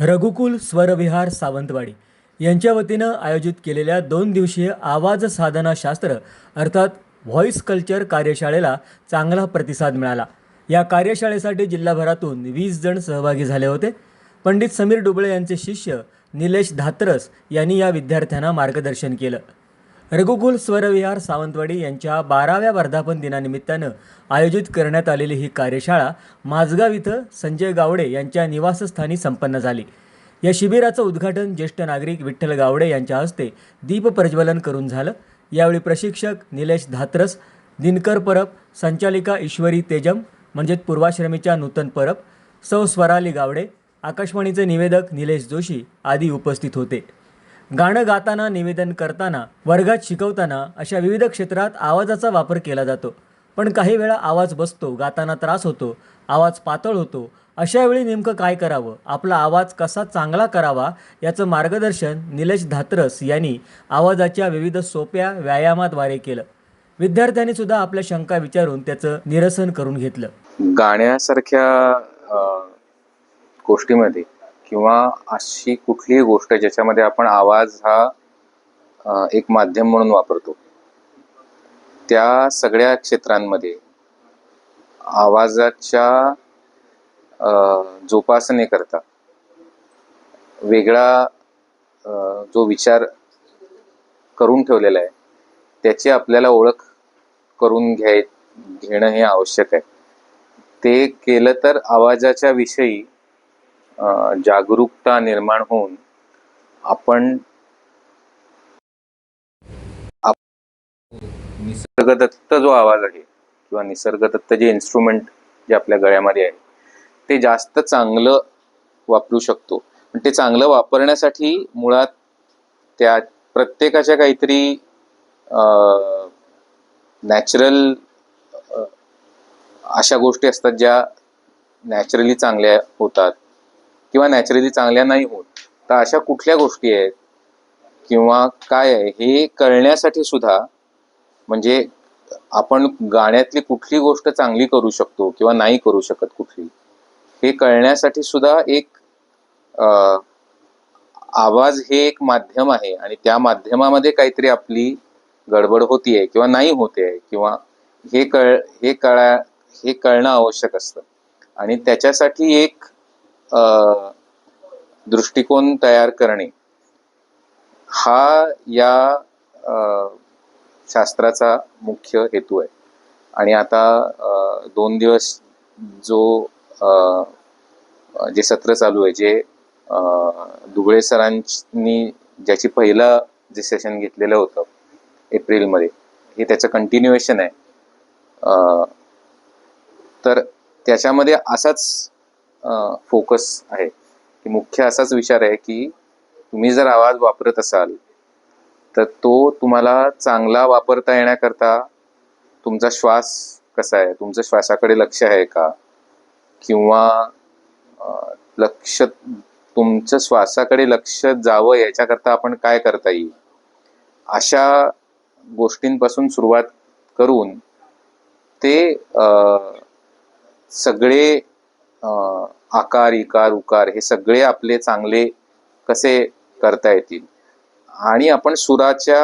रघुकुल स्वरविहार सावंतवाडी यांच्या वतीनं आयोजित केलेल्या दोन दिवसीय आवाज साधनाशास्त्र अर्थात व्हॉईस कल्चर कार्यशाळेला चांगला प्रतिसाद मिळाला. या कार्यशाळेसाठी जिल्हाभरातून वीस जण सहभागी झाले होते. पंडित समीर डुबळे यांचे शिष्य निलेश धात्रस यांनी या विद्यार्थ्यांना मार्गदर्शन केलं. रघुकुल स्वरविहार सावंतवाडी यांच्या बाराव्या वर्धापन दिनानिमित्तानं आयोजित करण्यात आलेली ही कार्यशाळा माझगाव इथं संजय गावडे यांच्या निवासस्थानी संपन्न झाली. या शिबिराचं उद्घाटन ज्येष्ठ नागरिक विठ्ठल गावडे यांच्या हस्ते दीप प्रज्वलन करून झालं. यावेळी प्रशिक्षक निलेश धात्रस दिनकर परब संचालिका ईश्वरी तेजम म्हणजेच पूर्वाश्रमीच्या नूतन परब सौ स्वराली गावडे आकाशवाणीचे निवेदक निलेश जोशी आदी उपस्थित होते. गाणं गाताना निवेदन करताना वर्गात शिकवताना अशा विविध क्षेत्रात आवाजाचा वापर केला जातो. पण काही वेळा आवाज बसतो गाताना त्रास होतो आवाज पातळ होतो. अशावेळी नेमकं काय करावं? आपला आवाज कसा चांगला करावा? याचं मार्गदर्शन निलेश धात्रस यांनी आवाजाच्या विविध सोप्या व्यायामाद्वारे केलं. विद्यार्थ्यांनी सुद्धा आपल्या शंका विचारून त्याचं निरसन करून घेतलं. गाण्यासारख्या गोष्टीमध्ये किंवा अशी कुठलीही गोष्ट ज्याच्यामध्ये आपण आवाज हा एक माध्यम म्हणून वापरतो. त्या सगळ्या क्षेत्रांमध्ये आवाजाच्या जोपासनेकरता वेगळा जो विचार करून ठेवलेला आहे त्याची आपल्याला ओळख करून घ्याय घेणं हे आवश्यक आहे. ते केलं तर आवाजाच्या विषयी जागरूकता निर्माण होऊन आपण निसर्गदत्त जो आवाज आहे किंवा निसर्गदत्त जे इन्स्ट्रुमेंट जे आपल्या गळ्यामध्ये आहे ते जास्त चांगलं वापरू शकतो. पण ते चांगलं वापरण्यासाठी मुळात त्या प्रत्येकाच्या काहीतरी नॅचरल अशा गोष्टी असतात ज्या नॅचरली चांगल्या होतात. किंवा नॅचरली चांगल्या नाही होत. तर अशा कुठल्या गोष्टी आहेत? किंवा काय आहे? हे कळण्यासाठी सुद्धा म्हणजे आपण गाण्यातली कुठली गोष्ट चांगली करू शकतो किंवा नाही करू शकत कुठली हे कळण्यासाठी सुद्धा एक आ, आवाज हे एक माध्यम आहे आणि त्या माध्यमामध्ये काहीतरी आपली गडबड होतीये किंवा नाही होते किंवा हे कळ हे कळा हे कळणं आवश्यक असतं. आणि त्याच्यासाठी एक दृष्टिकोन तयार करणे. हा या शास्त्राचा मुख्य हेतू आहे. आणि आता दोन दिवस जो जे सत्र चालू आहे जे दुबळे सरांनी ज्याची पहिलं जे सेशन घेतलेलं होतं एप्रिलमध्ये हे त्याचं कंटिन्युएशन आहे. तर त्याच्यामध्ये असाच फोकस आहे. की मुख्य असाच विचार आहे की तुम्ही जर आवाज वापरत असाल तर तो तुम्हाला चांगला वापरता येण्याकरता तुमचा श्वास कसा आहे? तुमचं श्वासाकडे लक्ष आहे का? किंवा लक्ष तुमचं श्वासाकडे लक्ष जावं याच्याकरता आपण काय करता येईल? अशा गोष्टींपासून सुरुवात करून ते सगळे आकार इकार उकार हे सगळे आपले चांगले कसे करता येतील? आणि आपण सुराच्या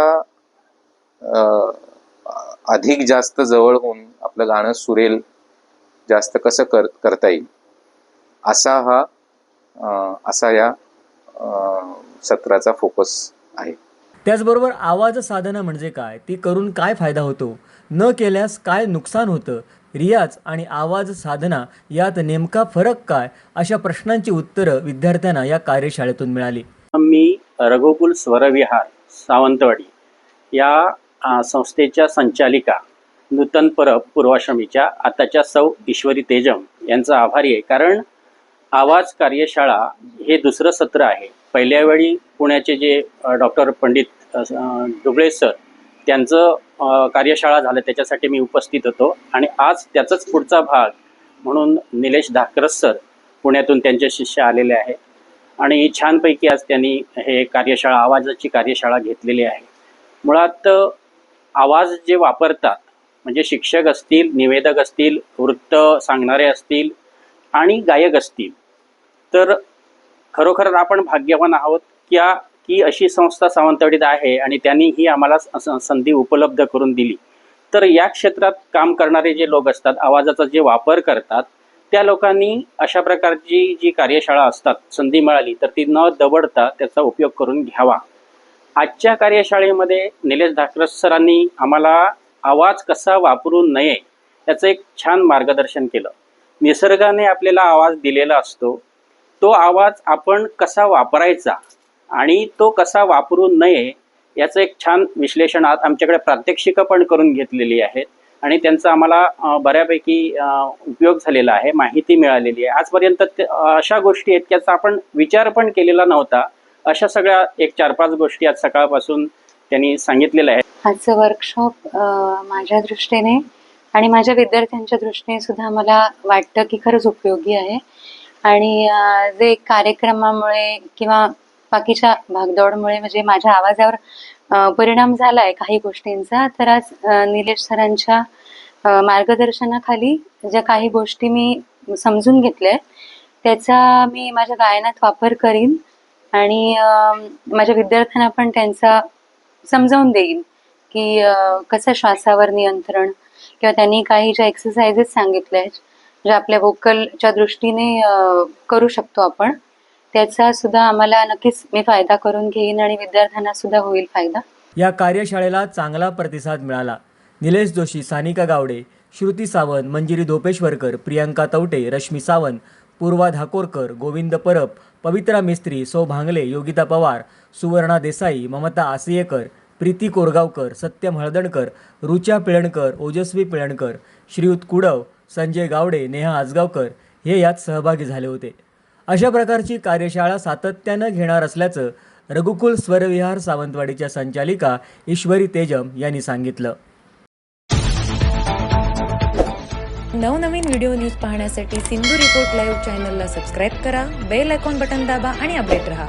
अधिक जास्त जवळ होऊन आपलं गाणं सुरेल जास्त कसं कर करता येईल? असा हा असा या सत्राचा फोकस आहे. त्याचबरोबर आवाज साधना म्हणजे काय? ती करून काय फायदा होतो? न केल्यास काय नुकसान होतं? रियाज आणि आवाज साधना यात नेमका फरक काय? अशा प्रश्नांची उत्तरं विद्यार्थ्यांना या कार्यशाळेतून मिळाली. मी रघुकुल स्वरविहार सावंतवाडी या संस्थेच्या संचालिका नूतन परब पूर्वाश्रमीच्या आताच्या सौ ईश्वरी तेजम यांचा आभारी आहे. कारण आवाज कार्यशाळा हे दुसरं सत्र आहे. पहिल्या वेळी पुण्याचे जे डॉक्टर पंडित डुबळे सर त्यांचं कार्यशाळा झालं त्याच्यासाठी मी उपस्थित होतो. आणि आज त्याचाच पुढचा भाग म्हणून निलेश धाकरस सर पुण्यातून त्यांचे शिष्य आलेले आहे आणि छानपैकी आज त्यांनी हे कार्यशाळा आवाजाची कार्यशाळा घेतलेली आहे. मुळात आवाज जे वापरतात म्हणजे शिक्षक असतील निवेदक असतील वृत्त सांगणारे असतील आणि गायक असतील तर खरोखर आपण भाग्यवान आहोत क्या की अशी संस्था सावंतवाडीत आहे आणि त्यांनी ही आम्हाला संधी उपलब्ध करून दिली. तर या क्षेत्रात काम करणारे जे लोक असतात आवाजाचा जे वापर करतात त्या लोकांनी अशा प्रकारची जी कार्यशाळा असतात संधी मिळाली तर ती न दबडता त्याचा उपयोग करून घ्यावा. आजच्या कार्यशाळेमध्ये निलेश धाकरस सरांनी आम्हाला आवाज कसा वापरू नये याचं एक छान मार्गदर्शन केलं. निसर्गाने आपल्याला आवाज दिलेला असतो. तो आवाज आपण कसा वापरायचा आणि तो कसा वापरू नये याचं एक छान विश्लेषण आज आमच्याकडे प्रात्यक्षिकं पण करून घेतलेली आहेत आणि त्यांचा आम्हाला बऱ्यापैकी उपयोग झालेला आहे माहिती मिळालेली आहे. आजपर्यंत अशा गोष्टी आहेत त्याचा आपण विचार पण केलेला नव्हता. अशा सगळ्या एक चार पाच गोष्टी आज सकाळपासून त्यांनी सांगितलेल्या आहेत. आजचं वर्कशॉप माझ्या दृष्टीने आणि माझ्या विद्यार्थ्यांच्या दृष्टीने सुद्धा मला वाटतं की खरंच उपयोगी आहे. आणि जे कार्यक्रमामुळे किंवा बाकीच्या भागदौडमुळे म्हणजे माझ्या आवाजावर परिणाम झाला आहे काही गोष्टींचा तर आज निलेश सरांच्या मार्गदर्शनाखाली ज्या काही गोष्टी मी समजून घेतल्या त्याचा मी माझ्या गायनात वापर करीन आणि माझ्या विद्यार्थ्यांना पण त्यांचा समजावून देईन की कसं श्वासावर नियंत्रण किंवा त्यांनी काही ज्या एक्सरसाइजेस सांगितल्या आहेत जे आपल्या वोकलच्या दृष्टीने करू शकतो आपण. त्याचा सुद्धा आम्हाला नक्कीच मी फायदा करून घेईन आणि विद्यार्थ्यांना सुद्धा होईल फायदा. या कार्यशाळेला चांगला प्रतिसाद मिळाला. निलेश जोशी सानिका गावडे श्रुती सावंत मंजिरी धोपेश्वरकर प्रियंका तवटे रश्मी सावंत पूर्वा धाकोरकर गोविंद परब पवित्रा मिस्त्री सौ भांगले योगिता पवार सुवर्णा देसाई ममता आसियेकर प्रीती कोरगावकर सत्यम हळदणकर रुचा पिळणकर ओजस्वी पिळणकर श्रीयुत कुडव संजय गावडे नेहा आजगावकर हे यात सहभागी झाले होते. अशा प्रकारची कार्यशाळा सातत्यानं घेणार असल्याचं रघुकुल स्वरविहार सावंतवाडीच्या संचालिका ईश्वरी तेजम यांनी सांगितलं. नवनवीन व्हिडिओ न्यूज पाहण्यासाठी सिंधू रिपोर्ट लाईव्ह चॅनलला सबस्क्राईब करा बेल आयकॉन बटन दाबा आणि अपडेट रहा.